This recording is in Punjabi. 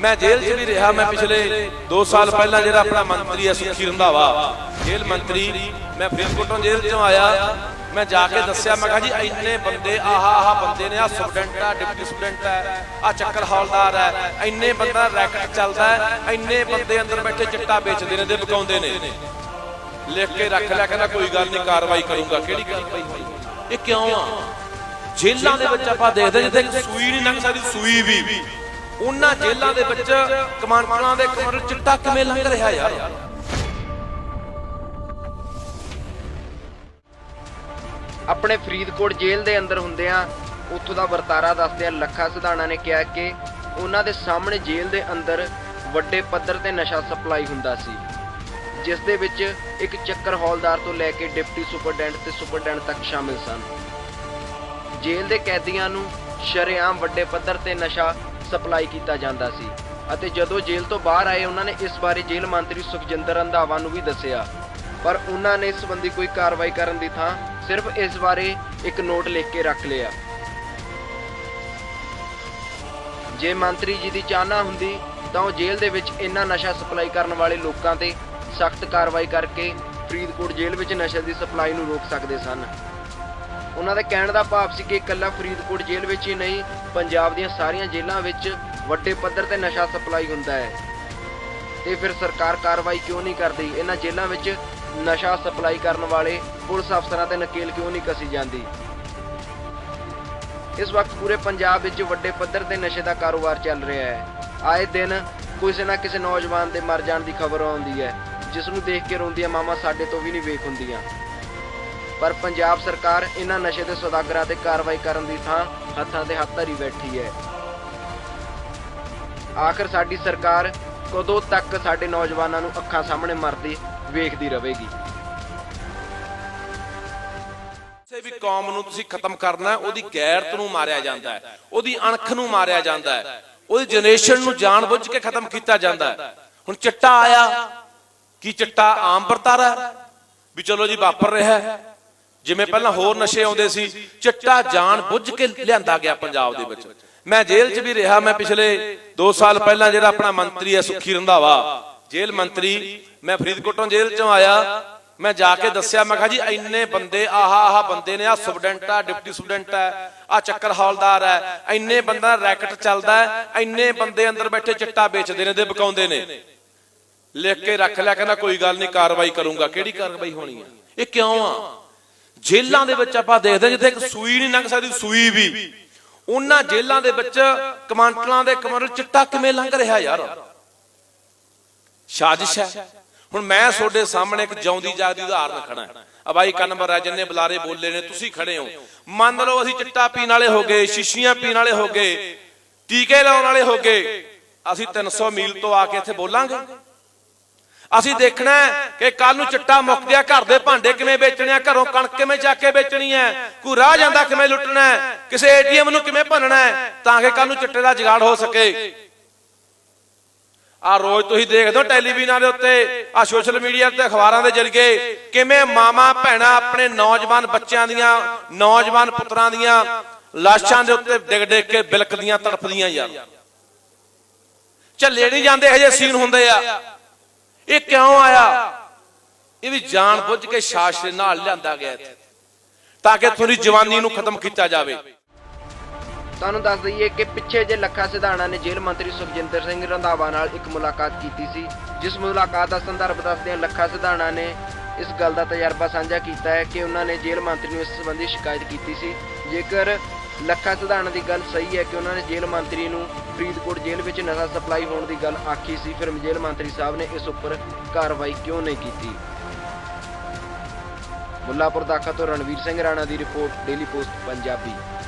ਮੈਂ ਜੇਲ੍ਹ 'ਚ ਵੀ ਰਿਹਾ, ਮੈਂ ਪਿਛਲੇ 2 ਸਾਲ ਪਹਿਲਾਂ ਜਿਹੜਾ ਆਪਣਾ ਮੰਤਰੀ ਹੈ ਸੁਖੀ ਰੰਧਾਵਾ, ਜੇਲ੍ਹ ਮੰਤਰੀ, ਮੈਂ ਫਰੀਦਕੋਟੋਂ ਜੇਲ੍ਹ 'ਚੋਂ ਆਇਆ, ਮੈਂ ਜਾ ਕੇ ਦੱਸਿਆ, ਮੈਂ ਕਿਹਾ ਜੀ, ਇੰਨੇ ਬੰਦੇ, ਆਹ ਆਹ ਬੰਦੇ ਨੇ ਆ ਸੁਪਰਡੈਂਟ ਆ, ਡਿਪਟੀ ਸੁਪਰਡੈਂਟ ਹੈ ਆ ਚੱਕਰ ਹੌਲਦਾਰ ਹੈ ਇੰਨੇ ਬੰਦਾ ਰੈਕਟ ਚੱਲਦਾ ਇੰਨੇ ਬੰਦੇ ਅੰਦਰ ਬੈਠੇ ਚਿੱਟਾ ਵੇਚਦੇ ਨੇ ਤੇ ਵਿਕਾਉਂਦੇ ਨੇ। ਲਿਖ ਕੇ ਰੱਖ ਲਿਆ, ਕਹਿੰਦਾ ਕੋਈ ਗੱਲ ਨਹੀਂ, ਕਾਰਵਾਈ ਕਰੂੰਗਾ। ਕਿਹੜੀ ਕਾਰਵਾਈ ਇਹ ਕਿਉਂ ਆ? ਜੇਲ੍ਹਾਂ ਦੇ ਵਿੱਚ ਆਪਾਂ ਦੇਖਦੇ ਜਿੱਥੇ ਸੂਈ ਨਹੀਂ ਲੰਘ ਸਕਦੀ, ਸੂਈ ਵੀ। ਉਹਨਾਂ ਜੇਲ੍ਹਾਂ ਦੇ ਵਿੱਚ ਕਮਾਂਡਰਾਂ ਦੇ ਕਮਰ ਚਿੱਟਾ ਕਿਵੇਂ ਲੰਘ ਰਿਹਾ ਯਾਰ? ਆਪਣੇ ਫਰੀਦਕੋਟ ਜੇਲ੍ਹ ਦੇ ਅੰਦਰ ਹੁੰਦਿਆਂ ਉੱਥੋਂ ਦਾ ਵਰਤਾਰਾ ਦੱਸਦਿਆਂ ਲੱਖਾ ਸਿਧਾਣਾ ਨੇ ਕਿਹਾ ਕਿ ਉਹਨਾਂ ਦੇ ਸਾਹਮਣੇ ਜੇਲ੍ਹ ਦੇ ਅੰਦਰ ਵੱਡੇ ਪੱਧਰ ਤੇ ਨਸ਼ਾ ਸਪਲਾਈ ਹੁੰਦਾ ਸੀ, ਜਿਸ ਦੇ ਵਿੱਚ ਇੱਕ ਚੱਕਰ ਹੌਲਦਾਰ ਤੋਂ ਲੈ ਕੇ ਡਿਪਟੀ ਸੁਪਰਡੈਂਟ ਤੇ ਸੁਪਰਡੈਂਟ ਤੱਕ ਸ਼ਾਮਿਲ ਸਨ। ਜੇਲ੍ਹ ਦੇ ਕੈਦੀਆਂ ਨੂੰ ਸ਼ਰੇਆਮ ਵੱਡੇ ਪੱਧਰ ਤੇ ਨਸ਼ਾ ਸਪਲਾਈ ਕੀਤਾ ਜਾਂਦਾ ਸੀ ਅਤੇ ਜਦੋਂ ਜੇਲ੍ਹ ਤੋਂ ਬਾਹਰ ਆਏ, ਉਹਨਾਂ ਨੇ ਇਸ ਬਾਰੇ ਜੇਲ੍ਹ ਮੰਤਰੀ ਸੁਖਜਿੰਦਰ ਰੰਧਾਵਾ ਨੂੰ ਵੀ ਦੱਸਿਆ। ਪਰ ਉਹਨਾਂ ਨੇ ਇਸ ਸੰਬੰਧੀ ਕੋਈ ਕਾਰਵਾਈ ਕਰਨ ਦੀ ਥਾਂ ਸਿਰਫ ਇਸ ਬਾਰੇ ਇੱਕ ਨੋਟ ਲਿਖ ਕੇ ਰੱਖ ਲਿਆ। ਜੇ ਮੰਤਰੀ ਜੀ ਦੀ ਚਾਹਨਾ ਹੁੰਦੀ, ਤਾਂ ਉਹ ਜੇਲ੍ਹ ਦੇ ਵਿੱਚ ਇੰਨਾ ਨਸ਼ਾ ਸਪਲਾਈ ਕਰਨ ਵਾਲੇ ਲੋਕਾਂ ਤੇ ਸਖਤ ਕਾਰਵਾਈ ਕਰਕੇ ਫਰੀਦਕੋਟ ਜੇਲ੍ਹ ਵਿੱਚ ਨਸ਼ੇ ਦੀ ਸਪਲਾਈ ਨੂੰ ਰੋਕ ਸਕਦੇ ਸਨ। ਉਹਨਾਂ ਦੇ ਕਹਿਣ ਦਾ ਭਾਵ ਸੀ ਕਿ ਇਕੱਲਾ ਫਰੀਦਕੋਟ ਜੇਲ੍ਹ ਵਿੱਚ ਹੀ ਨਹੀਂ, ਪੰਜਾਬ ਦੀਆਂ ਸਾਰੀਆਂ ਜੇਲ੍ਹਾਂ ਵਿੱਚ ਵੱਡੇ ਪੱਧਰ ਤੇ ਨਸ਼ਾ ਸਪਲਾਈ ਹੁੰਦਾ ਹੈ। ਤੇ ਫਿਰ ਸਰਕਾਰ ਕਾਰਵਾਈ ਕਿਉਂ ਨਹੀਂ ਕਰਦੀ? ਇਹਨਾਂ ਜੇਲ੍ਹਾਂ ਵਿੱਚ ਨਸ਼ਾ ਸਪਲਾਈ ਕਰਨ ਵਾਲੇ ਪੁਲਿਸ ਅਫਸਰਾਂ ਤੇ ਨਕੇਲ ਕਿਉਂ ਨਹੀਂ ਕਸੀ ਜਾਂਦੀ? ਇਸ ਵਕਤ ਪੂਰੇ ਪੰਜਾਬ ਵਿੱਚ ਵੱਡੇ ਪੱਧਰ ਤੇ ਨਸ਼ੇ ਦਾ ਕਾਰੋਬਾਰ ਚੱਲ ਰਿਹਾ ਹੈ। ਆਏ ਦਿਨ ਕਿਸੇ ਨਾ ਕਿਸੇ ਨੌਜਵਾਨ ਦੇ ਮਰ ਜਾਣ ਦੀ ਖਬਰ ਆਉਂਦੀ ਹੈ, ਜਿਸ ਨੂੰ ਦੇਖ ਕੇ ਰੋਂਦੀਆਂ ਮਾਵਾਂ ਸਾਡੇ ਤੋਂ ਵੀ ਨਹੀਂ ਵੇਖ ਹੁੰਦੀਆਂ। ਪਰ ਪੰਜਾਬ ਸਰਕਾਰ ਇਹਨਾਂ ਨਸ਼ੇ ਦੇ ਸੌਦਾਗਰਾਂ ਤੇ ਕਾਰਵਾਈ ਕਰਨ ਦੀ ਥਾਂ ਹੱਥਾਂ ਤੇ ਹੱਥ ਧਰੀ ਬੈਠੀ ਹੈ। ਆਖਰ ਸਾਡੀ ਸਰਕਾਰ ਕਦੋਂ ਤੱਕ ਸਾਡੇ ਨੌਜਵਾਨਾਂ ਨੂੰ ਅੱਖਾਂ ਸਾਹਮਣੇ ਮਰਦੀ ਵੇਖਦੀ ਰਹੇਗੀ? ਕਿਸੇ ਵੀ ਕੌਮ ਨੂੰ ਤੁਸੀਂ ਖਤਮ ਕਰਨਾ, ਉਹਦੀ ਗੈਰਤ ਨੂੰ ਮਾਰਿਆ ਜਾਂਦਾ ਹੈ, ਉਹਦੀ ਅਣਖ ਨੂੰ ਮਾਰਿਆ ਜਾਂਦਾ ਹੈ, ਉਹਦੀ ਜਨਰੇਸ਼ਨ ਨੂੰ ਜਾਣਬੁੱਝ ਕੇ ਖਤਮ ਕੀਤਾ ਜਾਂਦਾ ਹੈ। ਹੁਣ ਚਿੱਟਾ ਆਇਆ, ਕੀ ਚਿੱਟਾ ਆਮ ਵਰਤਾਰਾ ਵੀ ਚਲੋ ਜੀ, ਵਾਪਰ ਰਿਹਾ ਹੈ। ਜਿਵੇਂ ਪਹਿਲਾਂ ਹੋਰ ਨਸ਼ੇ ਆਉਂਦੇ ਸੀ, ਚਿੱਟਾ ਜਾਣ ਬੁੱਝ ਕੇ ਲਿਆਂਦਾ ਗਿਆ ਪੰਜਾਬ ਦੇ ਵਿੱਚ। ਮੈਂ ਜੇਲ੍ਹ 'ਚ ਵੀ ਰਿਹਾ, ਮੈਂ ਪਿਛਲੇ 2 ਸਾਲ ਪਹਿਲਾਂ ਜਿਹੜਾ ਆਪਣਾ ਮੰਤਰੀ ਹੈ ਸੁਖੀ ਰੰਧਾਵਾ, ਜੇਲ੍ਹ ਮੰਤਰੀ, ਮੈਂ ਫਰੀਦਕੋਟੋਂ ਜੇਲ੍ਹ 'ਚੋਂ ਆਇਆ। ਮੈਂ ਜਾ ਕੇ ਦੱਸਿਆ, ਮੈਂ ਕਿਹਾ ਜੀ ਇੰਨੇ ਬੰਦੇ, ਆਹਾ ਆਹਾ ਬੰਦੇ ਨੇ ਆ ਸਟੂਡੈਂਟ ਆ, ਡਿਪਟੀ ਸਟੂਡੈਂਟ ਹੈ ਆ ਚੱਕਰ ਹੌਲਦਾਰ ਹੈ, ਇੰਨੇ ਬੰਦਾ ਰੈਕਟ ਚੱਲਦਾ ਇੰਨੇ ਬੰਦੇ ਅੰਦਰ ਬੈਠੇ ਚਿੱਟਾ ਵੇਚਦੇ ਨੇ ਤੇ ਬਕਾਉਂਦੇ ਨੇ। ਲਿਖ ਕੇ ਰੱਖ ਲਿਆ, ਕਹਿੰਦਾ ਕੋਈ ਗੱਲ ਨਹੀਂ, ਕਾਰਵਾਈ ਕਰੂੰਗਾ। ਕਿਹੜੀ ਕਾਰਵਾਈ ਹੋਣੀ ਹੈ? ਇਹ ਕਿਉਂ ਆ? ਜੇਲ੍ਹਾਂ ਦੇ ਵਿੱਚ ਆਪਾਂ ਦੇਖਦੇ ਜਿੱਥੇ ਇੱਕ ਸੂਈ ਨਹੀਂ ਲੰਘ ਸਕਦੀ ਸੂਈ ਵੀ। ਉਹਨਾਂ ਜੇਲ੍ਹਾਂ ਦੇ ਵਿੱਚ ਕਮਾਂਡਰਾਂ ਦੇ ਕਮਰ ਚਿੱਟਾ ਕਿਵੇਂ ਲੰਘ ਰਿਹਾ ਯਾਰ? ਸਾਜ਼ਿਸ਼ ਹੈ। ਹੁਣ ਮੈਂ ਤੁਹਾਡੇ ਸਾਹਮਣੇ ਇੱਕ ਜਿਉਂਦੀ ਜਾਗਦੀ ਉਦਾਹਰਨ ਖੜਾ ਆ ਬਾਈ ਕਨਵਰ ਆ ਜਿੰਨੇ ਬੁਲਾਰੇ ਬੋਲੇ ਨੇ ਤੁਸੀਂ ਖੜੇ ਹੋ। ਮੰਨ ਲਓ ਅਸੀਂ ਚਿੱਟਾ ਪੀਣ ਵਾਲੇ ਹੋ ਗਏ ਸ਼ੀਸ਼ੀਆਂ ਪੀਣ ਵਾਲੇ ਹੋ ਗਏ ਟੀਕੇ ਲਾਉਣ ਵਾਲੇ ਹੋ ਗਏ। ਅਸੀਂ 300 ਮੀਲ ਤੋਂ ਆ ਕੇ ਇੱਥੇ ਬੋਲਾਂਗੇ। ਅਸੀਂ ਦੇਖਣਾ ਕਿ ਕੱਲ ਨੂੰ ਚਿੱਟਾ ਮੁੱਕ ਗਿਆ, ਘਰ ਦੇ ਭਾਂਡੇ ਕਿਵੇਂ ਵੇਚਣੇ ਆ, ਘਰੋਂ ਕਣਕ ਕਿਵੇਂ ਚੱਕ ਕੇ ਵੇਚਣੀ ਹੈ, ਕੋਈ ਰਾਹ ਜਾਂਦਾ ਕਿਵੇਂ ਲੁੱਟਣਾ ਹੈ, ਕਿਸੇ ਏਟੀਐਮ ਨੂੰ ਕਿਵੇਂ ਭੰਨਣਾ ਹੈ, ਤਾਂ ਕਿ ਕੱਲ ਨੂੰ ਚਿੱਟੇ ਦਾ ਜੁਗਾੜ ਹੋ ਸਕੇ। ਆ ਰੋਜ਼ ਤੁਸੀਂ ਦੇਖਦੇ ਹੋ ਟੈਲੀਵਿਜ਼ਨਾਂ ਦੇ ਉੱਤੇ ਆ ਸੋਸ਼ਲ ਮੀਡੀਆ ਤੇ ਅਖਬਾਰਾਂ ਦੇ ਜਰੀਏ ਕਿਵੇਂ ਮਾਮਾ ਭੈਣਾ ਆਪਣੇ ਨੌਜਵਾਨ ਬੱਚਿਆਂ ਦੀਆਂ, ਨੌਜਵਾਨ ਪੁੱਤਰਾਂ ਦੀਆਂ ਲਾਸ਼ਾਂ ਦੇ ਉੱਤੇ ਡਿੱਗ ਡਿੱਗ ਕੇ ਬਿਲਕਦੀਆਂ, ਤੜਫਦੀਆਂ ਯਾਰ। ਝੱਲੇ ਨਹੀਂ ਜਾਂਦੇ ਹਜੇ ਸੀਨ ਹੁੰਦੇ ਆ। ਇਹ ਕਿਉਂ ਆਇਆ? ਇਹ ਵੀ ਜਾਣ ਬੁੱਝ ਕੇ ਸ਼ਾਸਨ ਨਾਲ ਲਿਆਂਦਾ ਗਿਆ ਇੱਥੇ, ਤਾਂ ਕਿ ਤੁਹਾਡੀ ਜਵਾਨੀ ਨੂੰ ਖਤਮ ਕੀਤਾ ਜਾਵੇ। ਤੁਹਾਨੂੰ ਦੱਸ ਦਈਏ ਕਿ ਪਿੱਛੇ ਜੇ ਲੱਖਾ ਸਿਧਾਣਾ ਨੇ ਜੇਲ੍ਹ ਮੰਤਰੀ ਸੁਖਜਿੰਦਰ ਸਿੰਘ ਰੰਧਾਵਾ ਨਾਲ ਇੱਕ ਮੁਲਾਕਾਤ ਕੀਤੀ ਸੀ, ਜਿਸ ਮੁਲਾਕਾਤ ਦਾ ਸੰਦਰਭ ਦੱਸਦਿਆਂ ਲੱਖਾ ਸਿਧਾਣਾ ਨੇ ਇਸ ਗੱਲ ਦਾ ਤਜਰਬਾ ਸਾਂਝਾ ਕੀਤਾ ਹੈ ਕਿ ਉਹਨਾਂ ਨੇ ਜੇਲ੍ਹ ਮੰਤਰੀ ਨੂੰ ਇਸ ਸੰਬੰਧੀ ਸ਼ਿਕਾਇਤ ਕੀਤੀ ਸੀ। ਜੇਕਰ ਲੱਖਾ ਸਿਧਾਣਾ ਦੀ ਗੱਲ ਸਹੀ ਹੈ ਕਿ ਉਹਨਾਂ ਨੇ ਜੇਲ੍ਹ ਮੰਤਰੀ ਨੂੰ ਫਰੀਦਕੋਟ ਜੇਲ੍ਹ ਵਿੱਚ ਨਸ਼ਾ ਸਪਲਾਈ ਹੋਣ ਦੀ ਗੱਲ ਆਖੀ ਸੀ। ਫਿਰ ਜੇਲ੍ਹ ਮੰਤਰੀ ਸਾਹਿਬ ਨੇ ਇਸ ਉੱਪਰ ਕਾਰਵਾਈ ਕਿਉਂ ਨਹੀਂ ਕੀਤੀ? ਮੁੱਲਾਪੁਰ ਦਾਖਾ ਤੋਂ ਰਣਵੀਰ ਸਿੰਘ ਰਾਣਾ ਦੀ ਰਿਪੋਰਟ, ਡੇਲੀ ਪੋਸਟ, ਪੰਜਾਬੀ।